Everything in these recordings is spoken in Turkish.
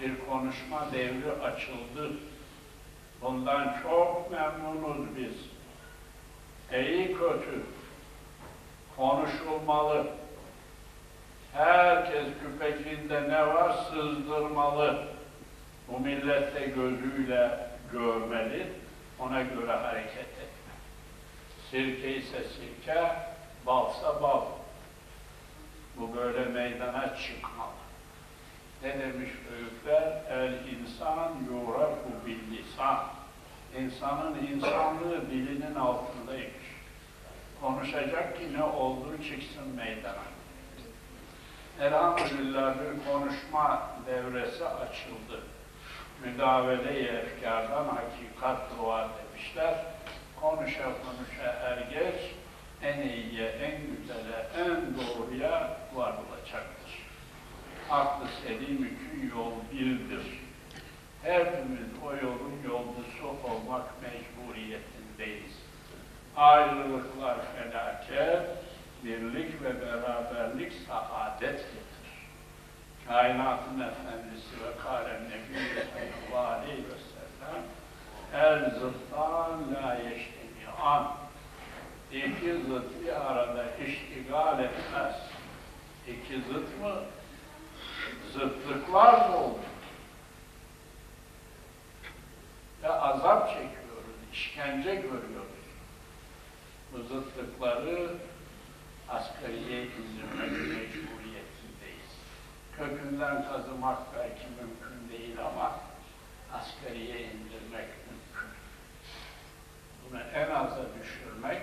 bir konuşma devri açıldı. Bundan çok memnunuz biz. İyi kötü konuşulmalı. Herkes küpekinde ne var sızdırmalı. Bu millet de gözüyle görmeli, ona göre hareket etmeli. Sirke ise sirke, balsa bal. Bu böyle meydana çıkmalı. Ne demiş büyükler? El insan yurafu bil lisan. İnsanın insanlığı dilinin altındaymış. Konuşacak ki ne olduğu çıksın meydana. Elhamdülillah bir konuşma devresi açıldı. Müdavele-i efkardan hakikat dua demişler. Konuşa konuşa er geç, en iyiye, en güzele, en doğruya varılacaktır. Aklı selim için yol birdir. Hepimiz o yolun yolcusu olmak mecburiyetindeyiz. Ayrılıklar felaket, birlik ve beraberlik saadet getirir. Kainatın Efendisi ve Kâren Nebi sallallahu aleyhi ve sellem el zıttan la yeştemi'an İki zıt bir arada iştigal etmez. İki zıt mı? Zıtlıklar da olur. Ve azap çekiyoruz, işkence görüyoruz. Bu zıtlıkları asgariye indirmek mecburiyetindeyiz. Kökünden kazımak belki mümkün değil ama asgariye indirmek mümkün. Bunu en aza düşürmek,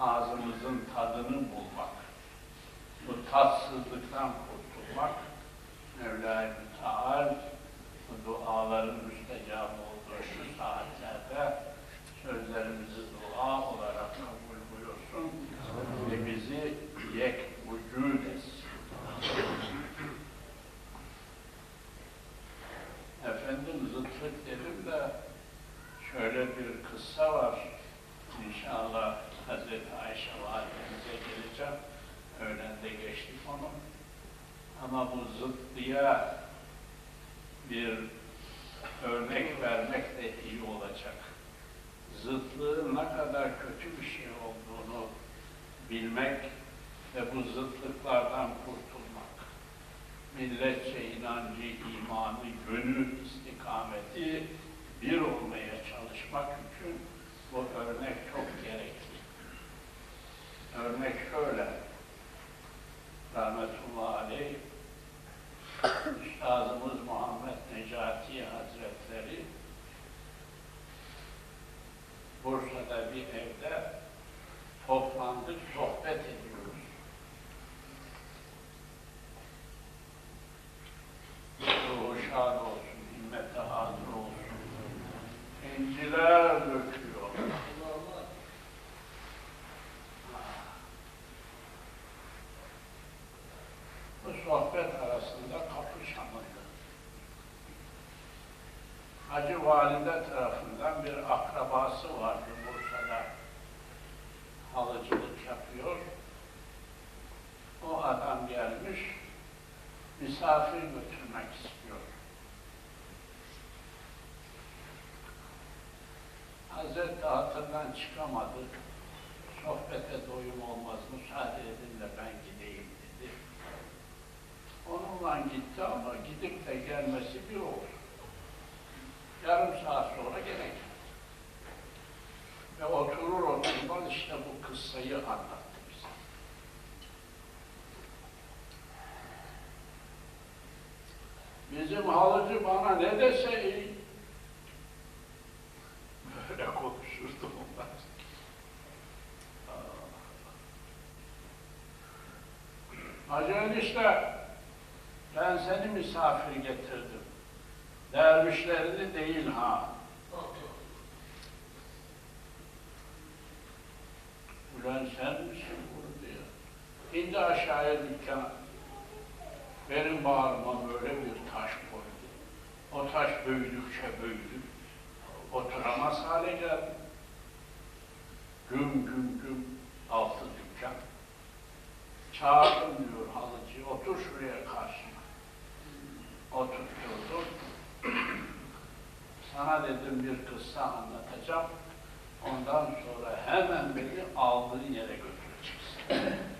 ağzımızın tadını bulmak, bu tatsızlıktan kurtulmak, Mevla-i Müteal bu duaların müstecab olduğu şu saatlerde sözlerimizi dua olarak kabul buyursun ve bizi yek vücud etsin. Efendim zıtlık dedim de şöyle bir kıssa var. İnşallah Hazreti Ayşe validemize geleceğim. Öğlende geçtik onu. Ama bu zıtlığa bir örnek vermek de iyi olacak. Zıtlığın ne kadar kötü bir şey olduğunu bilmek ve bu zıtlıklardan kurtulmak. Milletçe inancı, imanı, gönül istikameti bir bir evde toplandık, sohbet ediyoruz. Ruhu şad olsun, himmete hazır olsun. İnciler döküyor. Bu sohbet arasında kapı çalındı. Hacı Valide tarafından bir akrabası vardı misafir götürmek istiyor. Hazreti hatırdan çıkamadı. Sohbete doyum olmaz, müsaade edin de ben gideyim dedi. Onunla gitti ama gidip de gelmesi bir olur. Yarım saat sonra gene. Ve oturur oturmaz işte bu kıssayı anlattı Bizim halıcı bana ne dese iyi. Böyle konuşurdu onlar. Hacı enişte, ben seni misafir getirdim. Dervişlerini değil ha. Ulan sen misin bunu diyor. İndi aşağıya dükkana. Benim bağrıma böyle bir taş koydu. O taş büyüdükçe büyüdü. Oturamaz hale geldi. Güm güm güm altı dükkan. Çağırdım diyor halıcı, otur şuraya karşıma. Oturttu. Sana dedim bir kıssa anlatacağım. Ondan sonra hemen beni aldığın yere götüreceksin.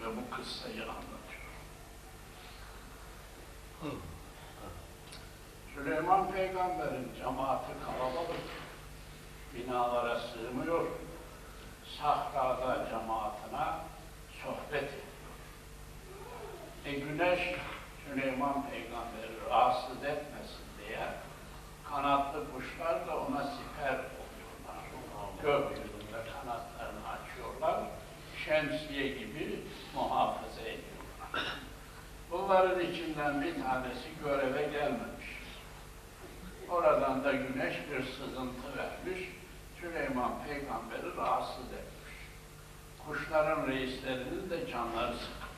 Ve bu kıssayı anlatıyor. Süleyman Peygamber'in cemaati kalabalık. Binalara sığmıyor. Sahrada cemaatine sohbet ediyor. E güneş Süleyman Peygamber'i rahatsız etmesin diye kanatlı kuşlar da ona siper oluyorlar. Gökyüzünde kanatlarını açıyorlar. Şemsiye gibi muhafaza ediyorlar. Bunların içinden bir tanesi göreve gelmemiş. Oradan da güneş bir sızıntı vermiş. Süleyman peygamberi rahatsız etmiş. Kuşların reislerinin de canları sıkılmış.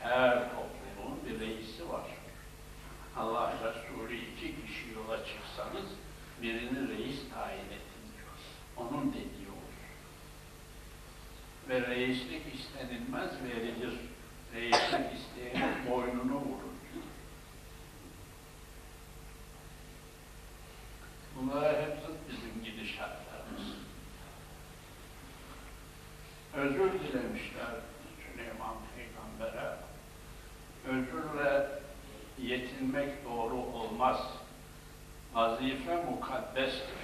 Her topluluğun bir reisi var. Allah Resulü iki kişi yola çıksanız birini reis tayin edin diyor. Onun dediği. Ve reislik istenilmez verilir. Reislik isteyenin boynunu vurur. Bunlara hep bizim gidişatlarımız. Özür dilemişler Süleyman Peygamber'e. Özürle yetinmek doğru olmaz. Vazife mukaddestir.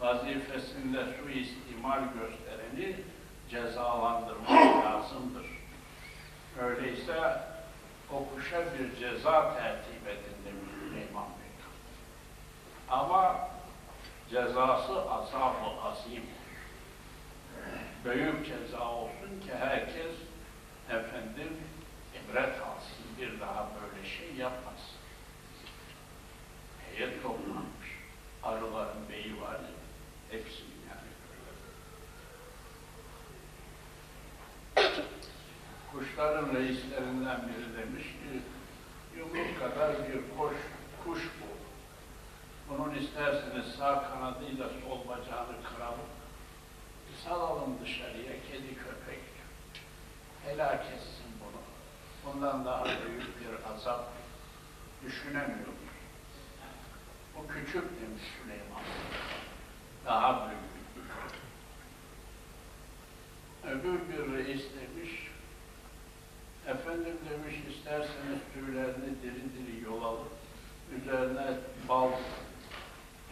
Vazifesinde suistimal göstereni cezalandırmak lazımdır. Öyleyse o kuşa bir ceza tertip demiş Süleyman Peygamber. Ama cezası azab-ı azim. Büyük ceza olsun ki herkes efendim ibret alsın, bir daha böyle şey yapmasın. Heyet toplanmış. Arıların beyi var ya, hepsi yani böyle. Kuşların reislerinden biri demiş ki, yumruk kadar bir kuş, kuş bu. Bunun isterseniz sağ kanadıyla sol bacağını kıralım, salalım dışarıya, kedi köpek helak etsin bunu. Bundan daha büyük bir azap düşünemiyorum. O küçük demiş Süleyman. Daha büyük. Öbür bir reis demiş, efendim demiş isterseniz tüylerini diri diri yolalım, üzerine bal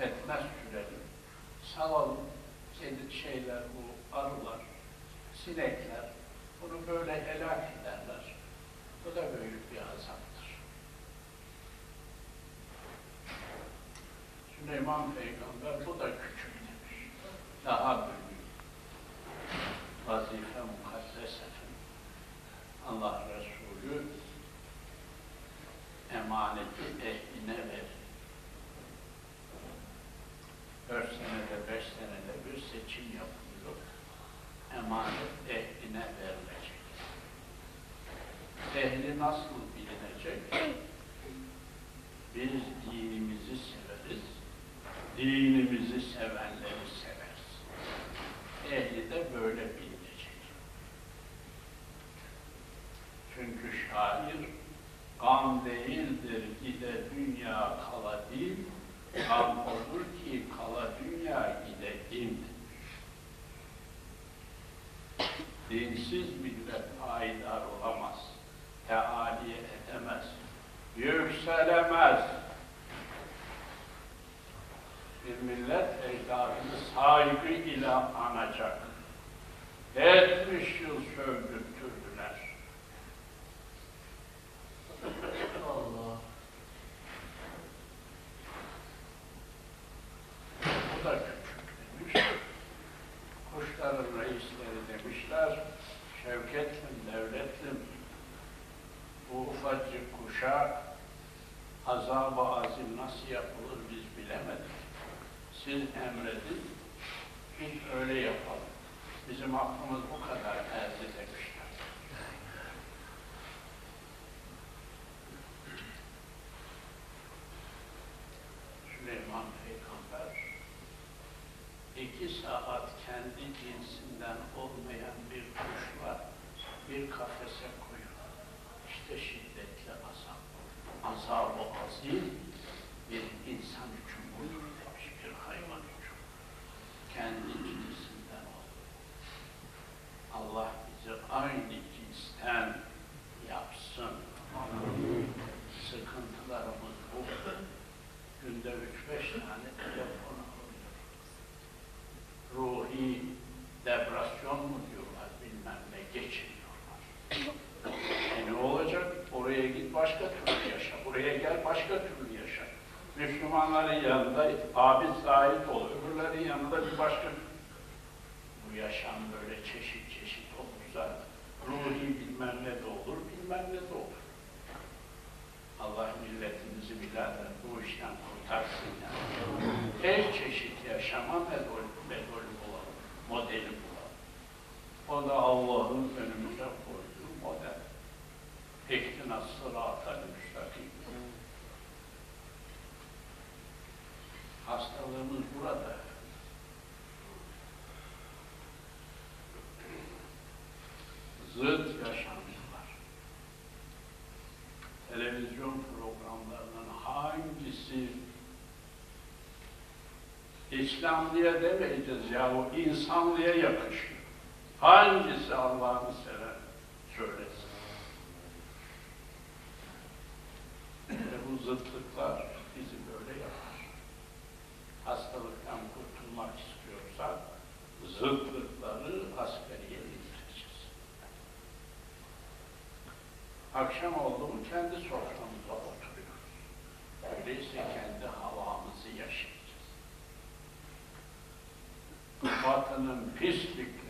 etmez sürelim, salalım, şeyler bu, arılar, sinekler, bunu böyle helak ederler. Bu da büyük bir azaptır. Süleyman Peygamber bu da küçük demiş. Daha büyük. Vazife. Allah Resulü emaneti ehline verir. Dört senede, beş senede bir seçim yapılıyor. Emanet ehline verilecek. Ehli nasıl bilinecek? Biz dinimizi severiz, dinimizi sevenleri severiz. Ehli de böyle bilinecek. Gam değildir gide dünya kala değil, gam olur ki kala dünya gide din. Dinsiz millet payidar olamaz, teali edemez, yükselemez. Bir millet ecdadını saygı ile anacak. 70 yıl sövdürttürdüler. Allah. Bu da küçük demiş. Kuşların reisleri demişler, Şevketlim, devletlim, bu ufacık kuşa azab-ı azim nasıl yapılır biz bilemedik. Siz emredin, biz öyle yapalım. Bizim aklımız bu kadar erdi demişler. Süleyman Peygamber iki saat kendi cinsinden olmayan bir kuşla bir kafese koyun. İşte şiddetli azap. Azab-ı değil, bir insan için budur demiş, bir hayvan için. Kendi cinsinden oldu. Allah bizi aynı cinsten yapsın. Sıkıntılarımız bu. Günde üç beş tane telefon alıyor. Ruhi mu diyorlar, bilmem ne geçiriyorlar. E ne olacak? Oraya git başka türlü yaşa, buraya gel başka türlü yaşa. Müslümanların yanında abi sahip ol, öbürlerin yanında bir başka bu yaşam böyle çeşit çeşit olursa ruhi bilmem ne de olur, bilmem ne de olur. Allah milletimizi birader bu O da Allah'ın önümüze koyduğu model. İhtina sıratel müstakim. Hastalığımız burada. Zıt yaşantılar. Televizyon programlarının hangisi İslamlıya demeyeceğiz ya, o insanlığa yakışıyor. Hangisi Allah'ını seven söylesin. Ve bu zıtlıklar bizi böyle yapar. Hastalıktan kurtulmak istiyorsak zıtlıkları asgariye indireceğiz. Akşam oldu mu kendi soframıza oturuyoruz. Öyleyse kendi havamızı yaşayacağız. Batının pisliklerinden